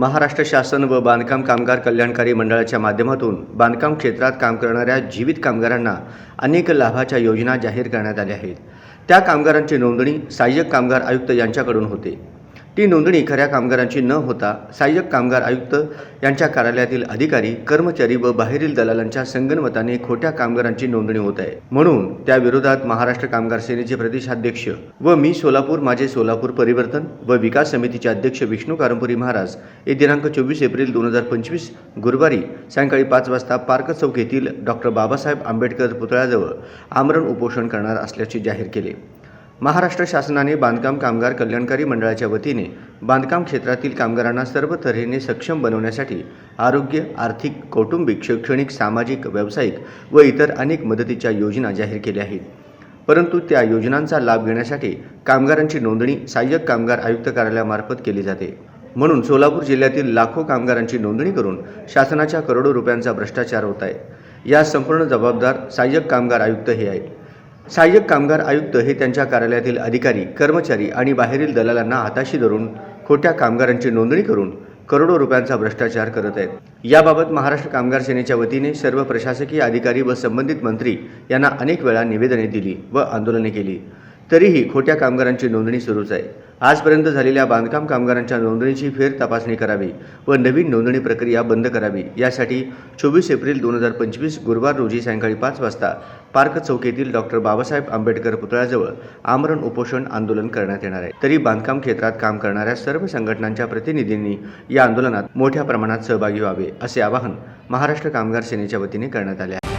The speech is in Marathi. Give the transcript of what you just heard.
महाराष्ट्र शासन व बांधकाम कामगार कल्याणकारी मंडळाच्या माध्यमातून बांधकाम क्षेत्रात काम करणाऱ्या जीवित कामगारांना अनेक लाभाच्या योजना जाहीर करण्यात आल्या आहेत. त्या कामगारांची नोंदणी सहाय्यक कामगार आयुक्त यांच्याकडून होते. ती नोंदणी खऱ्या कामगारांची न होता सहाय्यक कामगार आयुक्त यांच्या कार्यालयातील अधिकारी कर्मचारी व बाहेरील दलालांच्या संगनमताने खोट्या कामगारांची नोंदणी होत आहे. म्हणून त्याविरोधात महाराष्ट्र कामगार सेनेचे प्रदेशाध्यक्ष व मी सोलापूर माझे सोलापूर परिवर्तन व विकास समितीचे अध्यक्ष विष्णू कारंपुरी महाराज हे दिनांक चोवीस एप्रिल दोन हजार पंचवीस गुरुवारी सायंकाळी पाच वाजता पार्क चौक येथील डॉक्टर बाबासाहेब आंबेडकर पुतळ्याजवळ आमरण उपोषण करणार असल्याचे जाहीर केले. महाराष्ट्र शासनाने बांधकाम कामगार कल्याणकारी मंडळाच्या वतीने बांधकाम क्षेत्रातील कामगारांना सर्व तऱ्हेने सक्षम बनवण्यासाठी आरोग्य आर्थिक कौटुंबिक शैक्षणिक सामाजिक व्यावसायिक व इतर अनेक मदतीच्या योजना जाहीर केल्या आहेत. परंतु त्या योजनांचा लाभ घेण्यासाठी कामगारांची नोंदणी सहाय्यक कामगार आयुक्त कार्यालयामार्फत केली जाते. म्हणून सोलापूर जिल्ह्यातील लाखो कामगारांची नोंदणी करून शासनाच्या करोडो रुपयांचा भ्रष्टाचार होत आहे. या संपूर्ण जबाबदार सहाय्यक कामगार आयुक्त हे आहेत. सहाय्यक कामगार आयुक्त हे त्यांच्या कार्यालयातील अधिकारी कर्मचारी आणि बाहेरील दलालांना हाताशी धरून खोट्या कामगारांची नोंदणी करून करोडो रुपयांचा भ्रष्टाचार करत आहेत. याबाबत महाराष्ट्र कामगार सेनेच्या वतीने सर्व प्रशासकीय अधिकारी व संबंधित मंत्री यांना अनेक वेळा निवेदने दिली व आंदोलने केली. तरीही खोट्या कामगारांची नोंदणी सुरूच आहे. आजपर्यंत झालेल्या बांधकाम कामगारांच्या नोंदणीची फेर तपासणी करावी व नवीन नोंदणी प्रक्रिया बंद करावी यासाठी चोवीस एप्रिल दोन हजार पंचवीस गुरुवार रोजी सायंकाळी पाच वाजता पार्क चौकीतील डॉक्टर बाबासाहेब आंबेडकर पुतळ्याजवळ आमरण उपोषण आंदोलन करण्यात येणार आहे. तरी बांधकाम क्षेत्रात काम करणाऱ्या सर्व संघटनांच्या प्रतिनिधींनी या आंदोलनात मोठ्या प्रमाणात सहभागी व्हावे असे आवाहन महाराष्ट्र कामगार सेनेच्या वतीने करण्यात आले आहे.